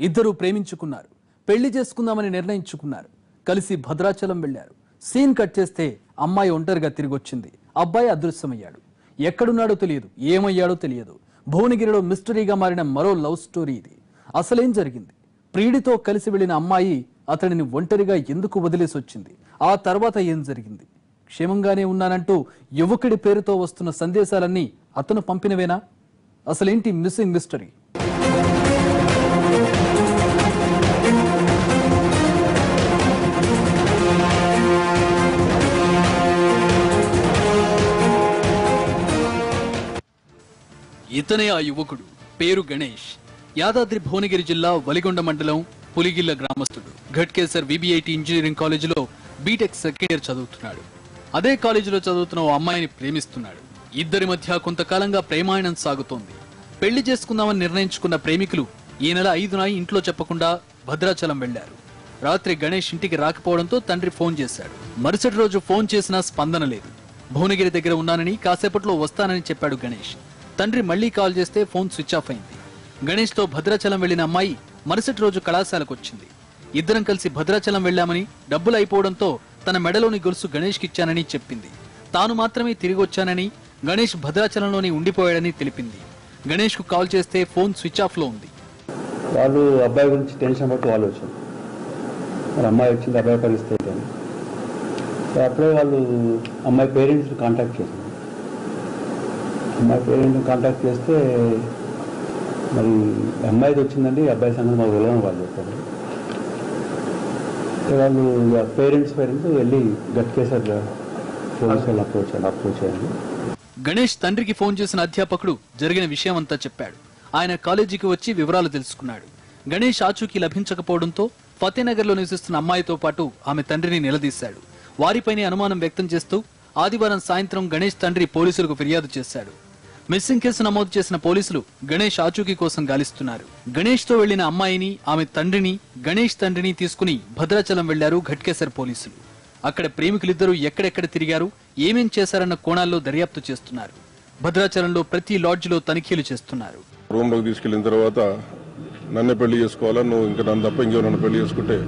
ఇద్దరూ ప్రేమించుకున్నారు. పెళ్ళి చేసుకుందామని నిర్ణయించుకున్నారు. కలిసి భద్రాచలం వెళ్ళారు సీన్ కట్ చేస్తే అమ్మాయి ఒంటరిగా తిరిగొచ్చింది. అబ్బాయి అదృశ్యమయ్యాడు. ఎక్కడున్నాడో తెలియదు. ఏమయ్యాడో తెలియదు. భువనగిరిలో మిస్టరీగా మారిన మరో లవ్ స్టోరీ ఇది. అసలేం జరిగింది? ప్రియుడితో కలిసి వెళ్ళిన అమ్మాయి అతడిని ఒంటరిగా ఎందుకు వదిలేసి వచ్చింది ఆ తర్వాత ఏం జరిగింది? క్షేమంగానే ఉన్నానంటూ యువకుడి పేరుతో వస్తున్న సందేశాలన్నీ అతను పంపినవేనా? అసలేంటి మిస్సింగ్ మిస్టరీ? ఇతనే ఆ యువకుడు. పేరు గణేష్. యాదాద్రి భువనగిరి జిల్లా వలిగొండ మండలం పులిగిల్ల గ్రామస్తుడు. ఘట్కేసర్ విబిఐటి ఇంజనీరింగ్ కాలేజీలో బీటెక్ సెకండ్ ఇయర్ చదువుతున్నాడు. అదే కాలేజీలో చదువుతున్న ఓ అమ్మాయిని ప్రేమిస్తున్నాడు. ఇద్దరి మధ్య కొంతకాలంగా ప్రేమాయణం సాగుతోంది. పెళ్ళి చేసుకుందామని నిర్ణయించుకున్న ప్రేమికులు ఈ నెల ఐదున ఇంట్లో చెప్పకుండా భద్రాచలం వెళ్ళారు. రాత్రి గణేష్ ఇంటికి రాకపోవడంతో తండ్రి ఫోన్ చేశాడు. మరుసటి రోజు ఫోన్ చేసినా స్పందన లేదు. భువనగిరి దగ్గర ఉన్నానని కాసేపట్లో వస్తానని చెప్పాడు గణేష్. తండ్రి మళ్ళీ కాల్ చేస్తే ఫోన్ స్విచ్ ఆఫ్ అయింది. గణేష్తో భద్రాచలం వెళ్ళిన అమ్మాయి మరుసటి రోజు కళాశాలకు వచ్చింది. ఇద్దరం కలిసి భద్రాచలం వెళ్ళామని డబ్బులు అయిపోవడంతో తన మెడలోని గొలుసు గణేష్కి ఇచ్చానని చెప్పింది. తాను మాత్రమే తిరిగి వచ్చానని గణేష్ భద్రాచలంలోనే ఉండిపోయాడని తెలిపింది. గణేష్కు కాల్ చేస్తే ఫోన్ స్విచ్ ఆఫ్లో ఉంది. వాళ్ళు అబ్బాయి గురించి టెన్షన్ పట్టి వాళ్ళు వచ్చారు మరి అమ్మాయి వచ్చింది అబ్బాయి పరిస్థితి అప్పుడే వాళ్ళు అమ్మాయి పేరెంట్స్ కాంటాక్ట్ చేశారు. అమ్మాయి పేరెంట్ని కాంటాక్ట్ చేస్తే మరి అమ్మాయిది వచ్చిందండి అబ్బాయి సంగతి మాకు తెలియని వాళ్ళు చెప్పారు. వాళ్ళు పేరెంట్స్ పేరెంట్స్ వెళ్ళి గట్కేసారు పోలీసు వాళ్ళు అప్రోచ్ అప్రోచ్ అయ్యారు గణేష్ తండ్రికి ఫోన్ చేసిన అధ్యాపకుడు జరిగిన విషయం అంతా చెప్పాడు. ఆయన కాలేజీకి వచ్చి వివరాలు తెలుసుకున్నాడు. గణేష్ ఆచూకీ లభించకపోవడంతో ఫతేనగర్లో నివసిస్తున్న అమ్మాయితో పాటు ఆమె తండ్రిని నిలదీశాడు. వారిపైనే అనుమానం వ్యక్తం చేస్తూ ఆదివారం సాయంత్రం గణేష్ తండ్రి పోలీసులకు ఫిర్యాదు చేశాడు. మిస్సింగ్ కేసు నమోదు చేసిన పోలీసులు గణేష్ ఆచూకీ కోసం గాలిస్తున్నారు. గణేష్తో వెళ్ళిన అమ్మాయిని ఆమె తండ్రిని గణేష్ తండ్రిని తీసుకుని భద్రాచలం వెళ్ళారు ఘట్కేసర్ పోలీసులు. అక్కడ ప్రేమికులిద్దరూ ఎక్కడెక్కడ తిరిగారు ఏమేం చేశారన్న కోణాల్లో దర్యాప్తు చేస్తున్నారు. భద్రాచలంలో ప్రతి లాడ్జిలో తనిఖీలు చేస్తున్నారు. రూమ్లోకి తీసుకెళ్ళిన తర్వాత నన్నే పెళ్ళి చేసుకోవాలా? నువ్వు ఇంకా నన్ను తప్ప ఇంకో నన్ను పెళ్ళి చేసుకుంటే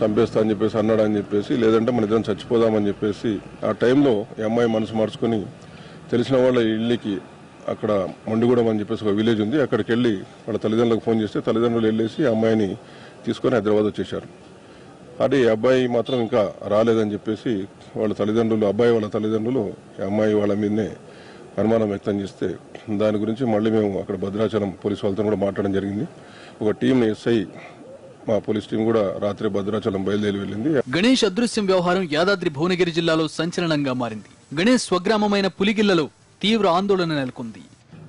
చంపేస్తా అని చెప్పేసి అన్నాడు అని చెప్పేసి లేదంటే మన ఇద్దరం చచ్చిపోదామని చెప్పేసి ఆ టైంలో ఈ అమ్మాయి మనసు మార్చుకుని తెలిసిన వాళ్ళ ఇళ్ళకి అక్కడ మొండిగూడెం అని చెప్పేసి ఒక విలేజ్ ఉంది. అక్కడికి వెళ్ళి వాళ్ళ తల్లిదండ్రులకు ఫోన్ చేస్తే తల్లిదండ్రులు వెళ్ళేసి అమ్మాయిని తీసుకొని హైదరాబాద్ వచ్చేసారు అదే అబ్బాయి మాత్రం ఇంకా రాలేదని చెప్పేసి వాళ్ళ తల్లిదండ్రులు అబ్బాయి వాళ్ళ తల్లిదండ్రులు అమ్మాయి వాళ్ళ మీదనే అనుమానం వ్యక్తం చేస్తే దాని గురించి మళ్ళీ మేము అక్కడ భద్రాచలం పోలీస్ వాళ్ళతో కూడా మాట్లాడడం జరిగింది. ఒక టీం ఎస్ఐ మా పోలీస్ టీం కూడా రాత్రి భద్రాచలం బయలుదేరి వెళ్ళింది. గణేష్ అదృశ్యం వ్యవహారం యాదాద్రి భువనగిరి జిల్లాలో సంచలనంగా మారింది. గణేష్ స్వగ్రామమైన పులిగిల్లలో తీవ్ర ఆందోళన నెలకొంది.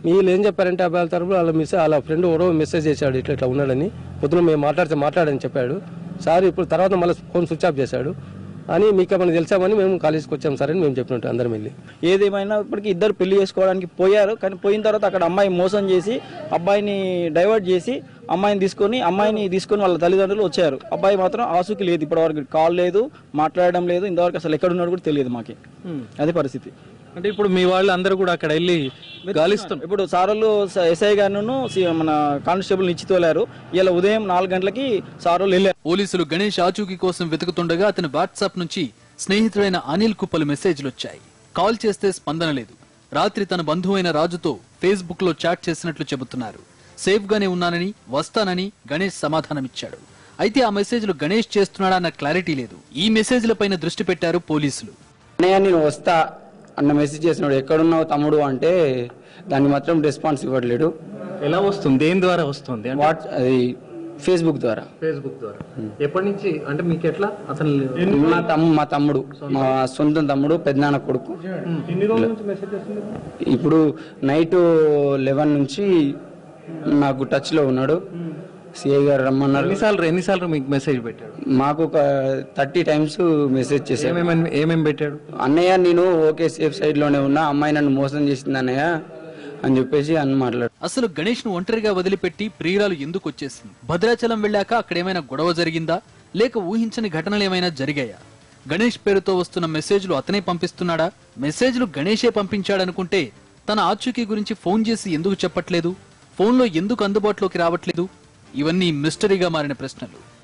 వీళ్ళు ఏం చెప్పారంటే అబ్బాయిల తరపున వాళ్ళ మిస్ వాళ్ళ ఫ్రెండ్ ఎవరో మెసేజ్ చేశాడు ఇట్లా ఇట్లా ఉన్నాడని. పొద్దున మేము మాట్లాడితే మాట్లాడని చెప్పాడు. సార్ ఇప్పుడు తర్వాత మళ్ళీ ఫోన్ స్విచ్ ఆఫ్ చేశాడు. అని మీకు ఏమైనా తెలిసామని మేము కాలేజీకి వచ్చాం సార్ అని మేము చెప్పినట్టు అందరం వెళ్ళి. ఏదేమైనా ఇప్పటికి ఇద్దరు పెళ్ళి చేసుకోవడానికి పోయారు. కానీ పోయిన తర్వాత అక్కడ అమ్మాయి మోసం చేసి అబ్బాయిని డైవర్ట్ చేసి అమ్మాయిని తీసుకొని అమ్మాయిని తీసుకొని వాళ్ళ తల్లిదండ్రులు వచ్చారు. అబ్బాయి మాత్రం ఆసుకి లేదు ఇప్పటివరకు కాల్ లేదు మాట్లాడడం లేదు ఇంతవరకు అసలు ఎక్కడ ఉన్నాడు కూడా తెలియదు మాకి. అదే పరిస్థితి. అంటే ఇప్పుడు మీ వాళ్ళు అందరూ కూడా అక్కడ వెళ్ళి గాలిస్తున్నారు. ఇప్పుడు సారోళ్ళు ఎస్ఐ గారిను మన కానిస్టేబుల్ ఇచ్చి తోలారు. ఇలా ఉదయం నాలుగు గంటలకి సారోళ్ళు వెళ్ళారు. పోలీసులు గణేష్ ఆచూకీ కోసం వెతుకుతుండగా అతని వాట్సాప్ నుంచి స్నేహితుడైన అనిల్కు పలు మెసేజ్లు వచ్చాయి కాల్ చేస్తే స్పందన లేదు. రాత్రి తన బంధువైన రాజుతో ఫేస్బుక్లో చాట్ చేసినట్లు చెబుతున్నారు. సేఫ్ గానే ఉన్నానని వస్తానని గణేష్ సమాధానమిచ్చాడు. అయితే ఆ మెసేజ్లు గణేష్ చేస్తున్నాడా అన్న క్లారిటీ లేదు. ఈ మెసేజ్లపైన దృష్టి పెట్టారు పోలీసులు. అన్నయ్య నేను వస్తా అన్న మెసేజ్ చేసినాడు ఎక్కడున్నావు తమ్ముడు అంటే దానికి మాత్రం రెస్పాన్స్ ఇవ్వట్లేడు. ఎలా వస్తుంది? దేని ద్వారా వస్తుంది అంటే? వాట్ అది ఫేస్బుక్ ద్వారా. ఫేస్బుక్ ద్వారా. ఎప్పటి నుంచి? అంటే మీకు ఎట్లా? అతను మా తమ్ము మా తమ్ముడు మా సొంతం తమ్ముడు పెద్దనాన్న కొడుకు. ఎన్ని రోజుల నుంచి మెసేజ్ చేస్తుంది ఇప్పుడు నైట్ లెవెన్ నుంచి నాకు టచ్లో ఉన్నాడు. సిఐ గారు రమ్మన్నారు. ఎన్నిసార్లు ఎన్నిసార్లు మీకు మెసేజ్ పెట్టాడు? మాకు ఒక థర్టీ టైమ్స్ మెసేజ్ చేశాడు. ఏమేమి ఏమేమి పెట్టాడు? అన్నయ్య నేను ఓకే సేఫ్ సైడ్లోనే ఉన్నా అమ్మాయి నన్ను మోసం చేసింది అన్నయ్య అని చెప్పేసి అన్న మాట్లాడు. అసలు గణేష్ను ఒంటరిగా వదిలిపెట్టి ప్రియురాలు ఎందుకు వచ్చేసింది? భద్రాచలం వెళ్ళాక అక్కడేమైనా గొడవ జరిగిందా? లేక ఊహించని ఘటనలు ఏమైనా జరిగాయా? గణేష్ పేరుతో వస్తున్న మెసేజ్లు అతనే పంపిస్తున్నాడా? మెసేజ్లు గణేషే పంపించాడనుకుంటే తన ఆచూకీ గురించి ఫోన్ చేసి ఎందుకు చెప్పట్లేదు? ఫోన్లో ఎందుకు అందుబాటులోకి రావట్లేదు? ఇవన్నీ మిస్టరీగా మారిన ప్రశ్నలు.